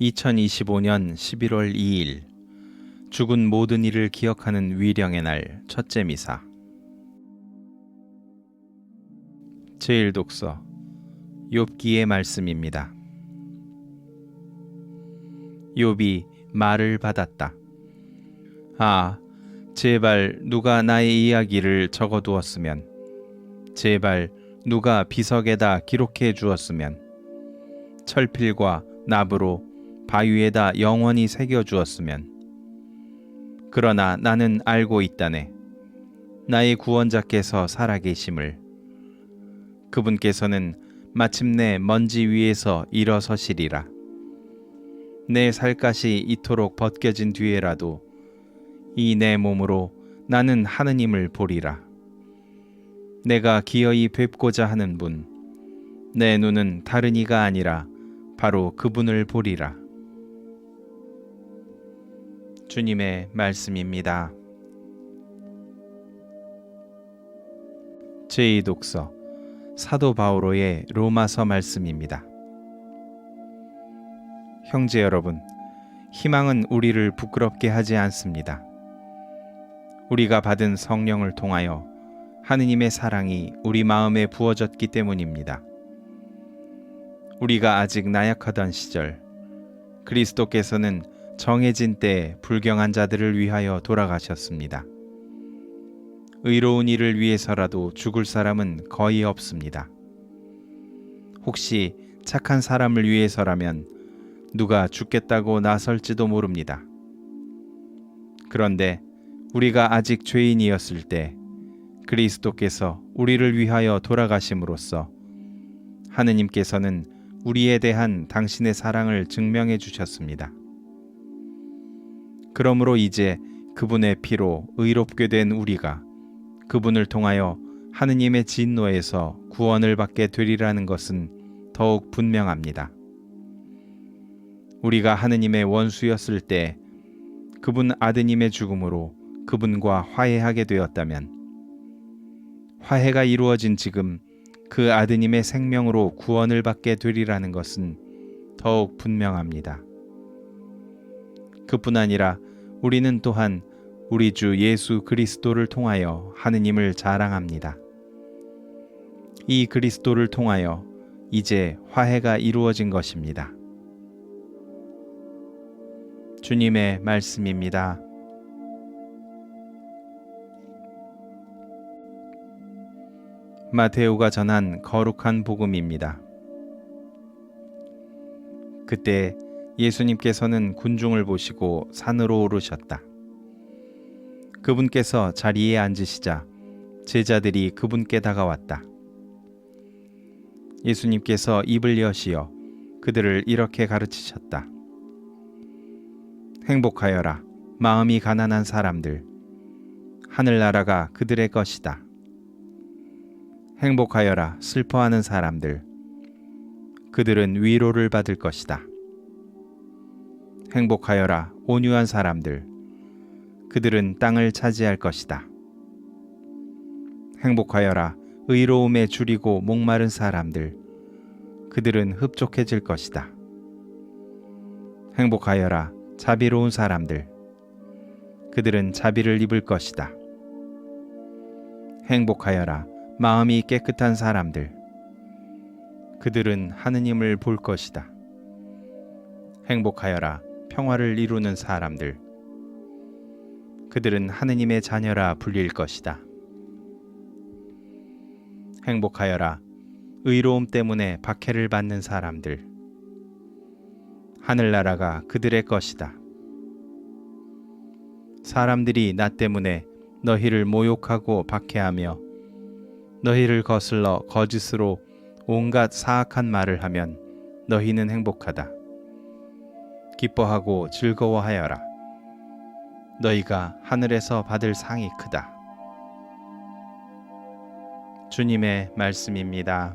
2025년 11월 2일 죽은 모든 이를 기억하는 위령의 날 첫째 미사 제1 독서 욥기의 말씀입니다. 욥이 말을 받았다. 아, 제발 누가 나의 이야기를 적어 두었으면 제발 누가 비석에다 기록해 주었으면 철필과 나부로 바위에다 영원히 새겨 주었으면. 그러나 나는 알고 있다네. 나의 구원자께서 살아계심을. 그분께서는 마침내 먼지 위에서 일어서시리라. 내 살갗이 이토록 벗겨진 뒤에라도 이 내 몸으로 나는 하느님을 보리라. 내가 기어이 뵙고자 하는 분 내 눈은 다른 이가 아니라 바로 그분을 보리라. 주님의 말씀입니다. 제2독서 사도 바오로의 로마서 말씀입니다. 형제 여러분, 희망은 우리를 부끄럽게 하지 않습니다. 우리가 받은 성령을 통하여 하느님의 사랑이 우리 마음에 부어졌기 때문입니다. 우리가 아직 나약하던 시절 그리스도께서는 정해진 때에 불경한 자들을 위하여 돌아가셨습니다. 의로운 일을 위해서라도 죽을 사람은 거의 없습니다. 혹시 착한 사람을 위해서라면 누가 죽겠다고 나설지도 모릅니다. 그런데 우리가 아직 죄인이었을 때 그리스도께서 우리를 위하여 돌아가심으로써 하느님께서는 우리에 대한 당신의 사랑을 증명해 주셨습니다. 그러므로 이제 그분의 피로 의롭게 된 우리가 그분을 통하여 하느님의 진노에서 구원을 받게 되리라는 것은 더욱 분명합니다. 우리가 하느님의 원수였을 때 그분 아드님의 죽음으로 그분과 화해하게 되었다면 화해가 이루어진 지금 그 아드님의 생명으로 구원을 받게 되리라는 것은 더욱 분명합니다. 그뿐 아니라 우리는 또한 우리 주 예수 그리스도를 통하여 하느님을 자랑합니다. 이 그리스도를 통하여 이제 화해가 이루어진 것입니다. 주님의 말씀입니다. 마테오가 전한 거룩한 복음입니다. 그때 예수님께서는 군중을 보시고 산으로 오르셨다. 그분께서 자리에 앉으시자 제자들이 그분께 다가왔다. 예수님께서 입을 여시어 그들을 이렇게 가르치셨다. 행복하여라, 마음이 가난한 사람들. 하늘나라가 그들의 것이다. 행복하여라 슬퍼하는 사람들. 그들은 위로를 받을 것이다. 행복하여라 온유한 사람들. 그들은 땅을 차지할 것이다. 행복하여라 의로움에 줄이고 목마른 사람들. 그들은 흡족해질 것이다. 행복하여라 자비로운 사람들. 그들은 자비를 입을 것이다. 행복하여라 마음이 깨끗한 사람들. 그들은 하느님을 볼 것이다. 행복하여라 평화를 이루는 사람들. 그들은 하느님의 자녀라 불릴 것이다. 행복하여라 의로움 때문에 박해를 받는 사람들. 하늘나라가 그들의 것이다. 사람들이 나 때문에 너희를 모욕하고 박해하며 너희를 거슬러 거짓으로 온갖 사악한 말을 하면 너희는 행복하다. 기뻐하고 즐거워하여라. 너희가 하늘에서 받을 상이 크다. 주님의 말씀입니다.